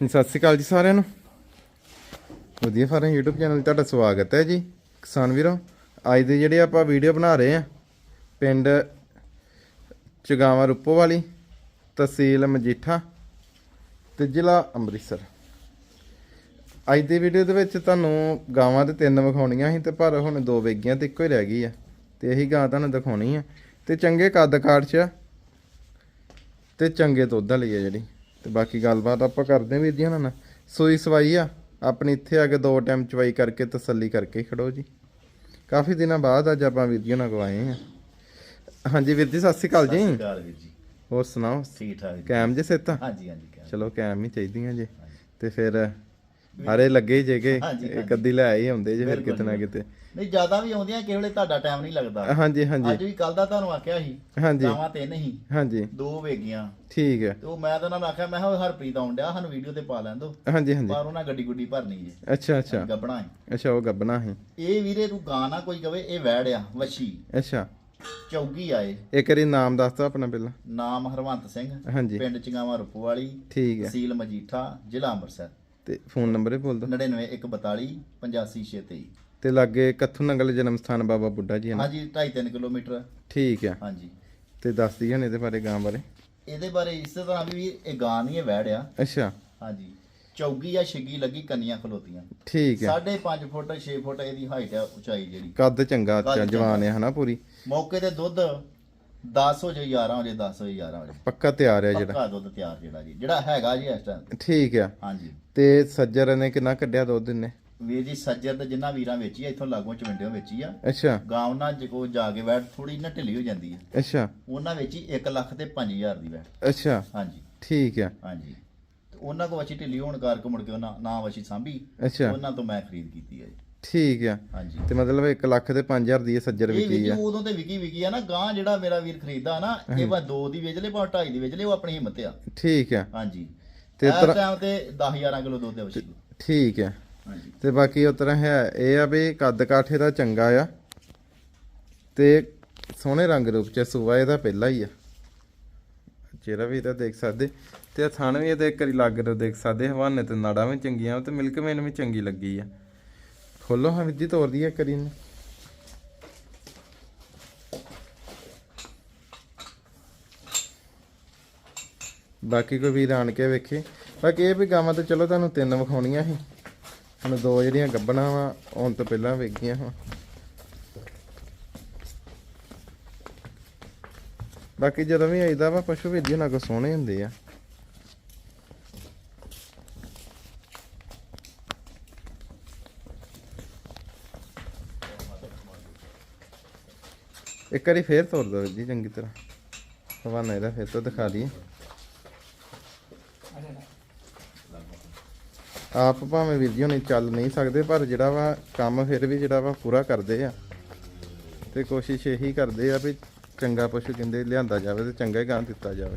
ਸਤਿ ਸ਼੍ਰੀ ਅਕਾਲ ਜੀ ਸਾਰਿਆਂ ਨੂੰ। ਵਧੀਆ ਫਾਰਮ YouTube ਚੈਨਲ 'ਤੇ ਤੁਹਾਡਾ ਸਵਾਗਤ ਹੈ ਜੀ। ਕਿਸਾਨ ਵੀਰੋ, ਅੱਜ ਦੇ ਜਿਹੜੇ ਆਪਾਂ ਵੀਡੀਓ ਬਣਾ ਰਹੇ ਆ ਪਿੰਡ ਚਗਾਵਾ ਰੂਪੋ ਵਾਲੀ, ਤਹਿਸੀਲ ਮਜੀਠਾ ਤੇ ਜ਼ਿਲ੍ਹਾ ਅੰਮ੍ਰਿਤਸਰ। ਅੱਜ ਦੀ ਵੀਡੀਓ ਦੇ ਵਿੱਚ ਤੁਹਾਨੂੰ ਗਾਵਾਂ ਤੇ ਤਿੰਨ ਵਿਖਾਉਣੀਆਂ ਸੀ ਤੇ ਪਰ ਹੁਣ ਦੋ ਵੇਗੀਆਂ ਤੇ ਇੱਕੋ ਹੀ ਰਹਿ ਗਈ ਆ। ਤੇ ਇਹੀ ਗਾਂ ਤੁਹਾਨੂੰ ਦਿਖਾਉਣੀ ਆ। ਤੇ ਚੰਗੇ ਕੱਦ ਕਾਠ 'ਚ ਆ ਤੇ ਚੰਗੇ ਦੁੱਧ ਵਾਲੀ ਆ ਜਿਹੜੀ। ਤੇ ਬਾਕੀ ਗੱਲਬਾਤ ਆਪਾਂ ਕਰਦੇ ਹਾਂ ਵੀਰ ਜੀ ਨਾਲ। ਸੂਈ ਸਵਾਈ ਆ ਆਪਣੀ ਇੱਥੇ ਆ ਕੇ ਦੋ ਟਾਈਮ ਚਵਾਈ ਕਰਕੇ ਤਸੱਲੀ ਕਰਕੇ ਖੜੋ ਜੀ। ਕਾਫੀ ਦਿਨਾਂ ਬਾਅਦ ਅੱਜ ਆਪਾਂ ਵੀਰ ਜੀ ਕੋਲ ਆਏ ਆ ਹਾਂਜੀ ਵੀਰ ਜੀ ਸਤਿ ਸ਼੍ਰੀ ਅਕਾਲ ਜੀ। ਸਤਿ ਵੀਰ ਜੀ। ਹੋਰ ਸੁਣਾਓ? ਠੀਕ ਠਾਕ ਕੈਮ ਜੇ ਸਿੱਤ ਹਾਂਜੀ ਹਾਂਜੀ। ਚਲੋ ਕੈਮ ਹੀ ਚਾਹੀਦੀਆਂ ਜੇ। ਤੇ ਫਿਰ ਹਾਰੇ ਲੱਗੇ ਹੀ ਜੇਗੇ ਇੱਕ ਅੱਧੀ ਲੈ ਆਈ ਹੁੰਦੇ ਜੇ ਫਿਰ ਕਿਤੇ ਨਾ। ਕਿਤੇ। ਨਹੀਂ ਜ਼ਿਆਦਾ ਵੀ ਆਉਂਦੀਆਂ ਕਿਸੇ ਵੇਲੇ ਤੁਹਾਡਾ ਟਾਈਮ ਨਹੀਂ ਲੱਗਦਾ। ਹਾਂਜੀ ਅੱਜ ਹਾਂਜੀ ਵੀ ਕੱਲ ਦਾ ਤੁਹਾਨੂੰ ਆਖਿਆ ਸੀ ਹਾਂਜੀ। ਗਾਵਾਂ ਤੇ ਨਹੀਂ ਹਾਂਜੀ। ਦੋ ਵੇਗੀਆਂ। ਠੀਕ ਹੈ। ਤੇ ਉਹ ਮੈਂ ਤਾਂ ਉਹਨਾਂ ਨੂੰ ਆਖਿਆ ਮੈਂ ਕਿਹਾ ਹਰਪ੍ਰੀਤ ਆਉਣ ਡਿਆ ਸਾਨੂੰ ਵੀਡੀਓ ਤੇ ਪਾ ਲੈਣ ਦੋ। ਹਾਂਜੀ ਹਾਂਜੀ। ਪਰ ਉਹਨਾਂ ਗੱਡੀ ਗੁੱਡੀ ਭਰਨੀ ਜੇ। ਅੱਛਾ ਅੱਛਾ। ਗੱਬਣਾ ਹੈ ਅੱਛਾ ਉਹ ਗੱਬਣਾ ਸੀ। ਇਹ ਵੀਰੇ ਨਾ ਕੋਈ ਕਵੇ ਇਹ ਵੈੜ ਆ ਵਛੀ। ਅੱਛਾ। ਚੌਗੀ ਆਏ ਇੱਕ ਵਾਰੀ ਨਾਮ ਦੱਸ ਦਿਓ ਆਪਣਾ ਪਹਿਲਾਂ। ਨਾਮ ਹਰਵੰਤ ਸਿੰਘ। ਹਾਂਜੀ। ਪਿੰਡ ਚੰਗਾਵਾ ਰੁੱਪੋ ਵਾਲੀ ਠੀਕ ਹੈ। ਤਹਿਸੀਲ ਮਜੀਠਾ ਜ਼ਿਲ੍ਹਾ ਅੰਮ੍ਰਿਤਸਰ। ਤੇ ਫੋਨ ਨੰਬਰ ਹੀ ਬੋਲ ਦਿਓ 99142 85623 ਤੇ ਲਾਗੇ ਕੱਥੂ ਨੰਗਲ ਜਨਮ ਸਥਾਨ ਬਾਬਾ ਬੁੱਢਾ ਜੀ ਹੈ ਨਾ? ਹਾਂਜੀ 2.5 ਕਿਲੋਮੀਟਰ। ਠੀਕ ਹੈ। ਹਾਂਜੀ। ਤੇ ਦੱਸ ਹੁਣ ਇਹਦੇ ਬਾਰੇ ਗਾਂ ਬਾਰੇ। ਇਹਦੇ ਬਾਰੇ ਇਸ ਤਰ੍ਹਾਂ ਵੀ ਇਹ ਗਾਂ ਨਹੀਂ ਇਹ ਵੈੜ ਆ। ਅੱਛਾ। ਹਾਂਜੀ। ਚੌਗੀ ਆ ਛਿੱਗੀ ਲੱਗੀ ਕੰਨੀਆਂ ਖਲੋਤੀਆਂ। ਠੀਕ ਹੈ। 5.5 ਫੁੱਟ 6 ਫੁੱਟ ਇਹਦੀ ਹਾਈਟ ਆ ਉਚਾਈ ਜਿਹੜੀ। ਕੱਦ ਚੰਗਾ। ਜਵਾਨ ਹੈ ਹਨਾ ਪੂਰੀ। ਮੌਕੇ ਤੇ ਦੁੱਧ 10 ਹੋ ਜਾਏ 11 ਹੋ ਜਾਏ 10 ਹੋ ਜਾਏ 11 ਹੋ ਜਾਏ। ਪੱਕਾ ਤਿਆਰ ਹੈ ਜਿਹੜਾ। ਪੱਕਾ ਦੁੱਧ ਤਿਆਰ ਜਿਹੜਾ ਜੀ। ਜਿਹੜਾ ਹੈਗਾ ਜੀ ਇਸ ਟਾਈਮ ਠੀਕ ਹੈ ਹਾਂਜੀ। ਤੇ ਸੱਜਰ ਨੇ ਕਿੰਨਾ ਕੱਢਿਆ ਦੁੱਧ ਨੇ ਵੀਰ ਜੀ ਸੱਜਰ ਤੇ ਜਿੰਨਾ ਵੀਰਾਂ ਵੇਚੀ ਆ ਇੱਥੋਂ ਲਾਗੋਂ ਚਵੰਡਿਓ ਵੇਚੀ ਆ। ਅੱਛਾ। ਗਾਂ ਉਹਨਾਂ ਕੋ ਜਾ ਕੇ ਬੈਠ ਥੋੜੀ ਨਾ ਢਿੱਲੀ ਹੋ ਜਾਂਦੀ ਹੈ ਅੱਛਾ। ਉਹਨਾਂ ਵੇਚੀ 1 ਲੱਖ ਤੇ 5000 ਦੀ ਬੈਠ। ਅੱਛਾ। ਹਾਂਜੀ। ਠੀਕ ਹੈ ਹਾਂਜੀ। ਉਹਨਾਂ ਕੋ ਵਛੀ ਢਿੱਲੀ ਹੋਣ ਕਰਕੇ ਮੁੜ ਕੇ ਉਹਨਾਂ ਨਾ ਵਛੀ ਸਾਂਭੀ। ਅੱਛਾ। ਉਹਨਾਂ ਤੋਂ ਮੈਂ ਖਰੀਦ ਕੀਤੀ ਹੈ ਜੀ। ਠੀਕ ਹਾਂਜੀ। ਤੇ ਮਤਲਬ 1 ਲੱਖ ਤੇ 5000 ਦੀ ਇਹ ਸੱਜਰ ਇਹ ਵਿਕੀ ਵਿਕੀ ਆ ਉਦੋਂ ਤੇ ਵਿਕੀ ਵਿਕੀ ਆ ਨਾ ਗਾਂ ਜਿਹੜਾ ਮੇਰਾ ਵੀਰ ਖਰੀਦਦਾ ਨਾ ਇਹ ਭਾਵੇਂ ਦੋ ਦੀ ਵੇਚ ਲੇ ਭਾਵੇਂ ਢਾਈ ਦੀ ਵੇਚ ਲੇ ਉਹ ਆਪਣੀ ਹਿੰਮਤ ਆ। ਠੀਕ ਹੈ ਹਾਂਜੀ। ਤੇ ਤੇ ਤਰ੍ਹਾਂ- ਟਾਈਮ ਤੇ 10 11 ਕਿਲੋ ਦੁੱਧ ਵਛੀ ਨੂੰ। ਠੀਕ ਹੈ ਹਾਂਜੀ। ਤੇ ਬਾਕੀ ਉਸ ਤਰ੍ਹਾਂ ਹੈ ਇਹ ਆ ਵੀ ਕੱਦ ਕਾਠੇ ਦਾ ਚੰਗਾ ਆ। ਤੇ ਸੋਹਣੇ ਰੰਗ ਰੂਪ ਚ ਸੂਆ ਇਹਦਾ ਪਹਿਲਾ ਹੀ ਆ। ਚਿਹਰਾ ਵੀ ਇਹਦਾ ਦੇਖ ਸਕਦੇ। ਤੇ ਥਣ ਵੀ ਇਹਦੇ ਇੱਕ ਵਾਰੀ ਲੱਗ ਰਿਹਾ ਦੇਖ ਸਕਦੇ ਹਵਾਨੇ ਤੇ ਨਾੜਾਂ ਵੀ ਚੰਗੀਆਂ ਤੇ ਮਿਲਕ ਮੈਨ ਵੀ ਚੰਗੀ ਲੱਗੀ ਆ। ਖੋਲੋ ਹਾਂ ਵਿੱਦੀ ਤੋਰਦੀ ਹੈ ਕਰੀ ਬਾਕੀ ਕੋਈ ਵੀਰ ਆਣ ਕੇ ਵੇਖੇ। ਬਾਕੀ ਇਹ ਵੀ ਗਾਵਾਂ ਤੇ ਚਲੋ ਤੁਹਾਨੂੰ ਤਿੰਨ ਵਿਖਾਉਣੀਆਂ ਸੀ। ਹੁਣ ਦੋ ਜਿਹੜੀਆਂ ਗੱਬਣਾ ਵਾ ਆਉਣ ਤੋਂ ਪਹਿਲਾਂ ਵੇਖੀਆਂ ਹਾਂ ਬਾਕੀ ਜਦੋਂ ਵੀ ਆਈਦਾ ਵਾ, ਪਸ਼ੂ ਵੀ ਜਿਹਨਾਂ ਕੋ ਸੋਹਣੇ ਹੁੰਦੇ ਆ। ਇੱਕ ਵਾਰੀ ਫੇਰ ਤੋੜ ਦੋ ਜੀ, ਚੰਗੀ ਤਰ੍ਹਾਂ। ਹਵਾਨਾ ਇਹਦਾ ਫੇਰ ਤੋਂ ਦਿਖਾ ਦਈਏ। ਆਪ ਭਾਵੇਂ ਵੀਰ ਜੀ ਚੱਲ ਨਹੀਂ ਸਕਦੇ, ਪਰ ਜਿਹੜਾ ਵਾ ਕੰਮ ਫਿਰ ਵੀ ਜਿਹੜਾ ਵਾ ਪੂਰਾ ਕਰਦੇ ਆ। ਤੇ ਕੋਸ਼ਿਸ਼ ਇਹੀ ਕਰਦੇ ਆ ਵੀ ਚੰਗਾ ਪਸ਼ੂ ਕਹਿੰਦੇ ਲਿਆਂਦਾ ਜਾਵੇ ਤੇ ਚੰਗਾ ਹੀ ਗਾਂ ਦਿੱਤਾ ਜਾਵੇ।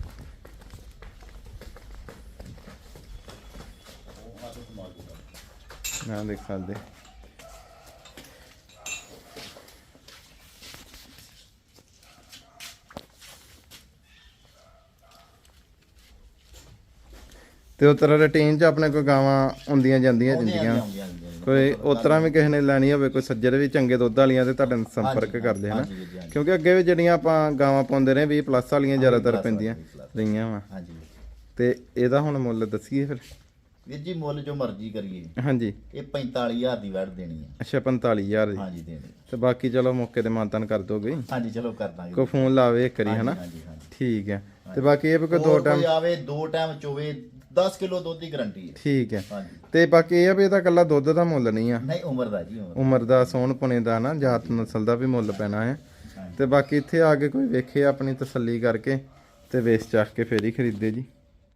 ਨਾ ਦੇਖ ਸਕਦੇ। ਤੇ ਉਹ ਤਰ੍ਹਾਂ ਰੂਟੀਨ 'ਚ ਆਪਣੇ ਕੋਲ ਗਾਵਾਂ ਹੁੰਦੀਆਂ ਜਾਂਦੀਆਂ ਜਿੰਦੀਆਂ। ਕੋਈ ਉਸ ਤਰ੍ਹਾਂ ਵੀ ਕਿਸੇ ਨੇ ਲੈਣੀ ਹੋਵੇ ਕੋਈ ਸੱਜਰ ਵੀ ਚੰਗੇ ਦੁੱਧ ਵਾਲੀਆਂ ਤੇ ਤੁਹਾਡੇ ਨਾਲ ਸੰਪਰਕ ਕਰਦੇ ਹਨ। ਕਿਉਂਕਿ ਅੱਗੇ ਵੀ ਜਿਹੜੀਆਂ ਆਪਾਂ ਗਾਵਾਂ ਪਾਉਂਦੇ ਰਹੇ 20 ਪਲੱਸ ਵਾਲੀਆਂ ਜ਼ਿਆਦਾਤਰ ਪੈਂਦੀਆਂ। ਰਹੀਆਂ ਵਾ। ਹਾਂਜੀ। ਤੇ ਇਹਦਾ ਹੁਣ ਮੁੱਲ ਦੱਸੀਏ ਫਿਰ? ਵੀਰ ਜੀ ਮੁੱਲ ਜੋ ਮਰਜ਼ੀ ਕਰੀਏ। ਹਾਂਜੀ। ਇਹ 45000 ਦੀ ਵੜ ਦੇਣੀ ਹੈ। ਅੱਛਾ 45000 ਦੀ। ਹਾਂਜੀ ਦੇਣੀ ਤੇ ਬਾਕੀ ਚਲੋ ਮੌਕੇ ਤੇ ਮਾਨਤਨ ਕਰ ਦੋਗੇ। ਹਾਂਜੀ ਚਲੋ ਕਰ ਦਾਂਗੇ। ਕੋਈ ਫੋਨ ਲਾਵੇ ਇੱਕ ਵਾਰੀ ਹਨਾ? ਠੀਕ ਹੈ। ਤੇ ਬਾਕੀ ਇਹ ਵੀ ਕੋਈ ਦੋ ਟਾਈਮ ਕੋਈ ਆਵੇ ਦੋ ਟਾਈਮ ਚੋਵੇ 10 ਕਿਲੋ ਦੁੱਧ ਦੀ ਗਾਰੰਟੀ ਹੈ। ਠੀਕ ਹੈ। ਹਾਂਜੀ। ਤੇ ਬਾਕੀ ਇਹ ਆ ਵੀ ਇਹਦਾ ਕੱਲਾ ਦੁੱਧ ਦਾ ਮੁੱਲ ਨਹੀਂ ਆ। ਨਹੀਂ ਉਮਰ ਦਾ ਜੀ ਉਮਰ ਉਮਰ ਦਾ ਸੋਹਣ ਪੁਣੇ ਦਾ ਨਾ ਜਾਤ ਨਸਲ ਦਾ ਵੀ ਮੁੱਲ ਪੈਣਾ ਹੈ। ਤੇ ਬਾਕੀ ਇੱਥੇ ਆ ਕੇ ਕੋਈ ਵੇਖੇ ਆਪਣੀ ਤਸੱਲੀ ਕਰਕੇ ਤੇ ਵੇਚ ਚੱਕ ਕੇ ਫੇਰ ਹੀ ਖਰੀਦੇ ਜੀ।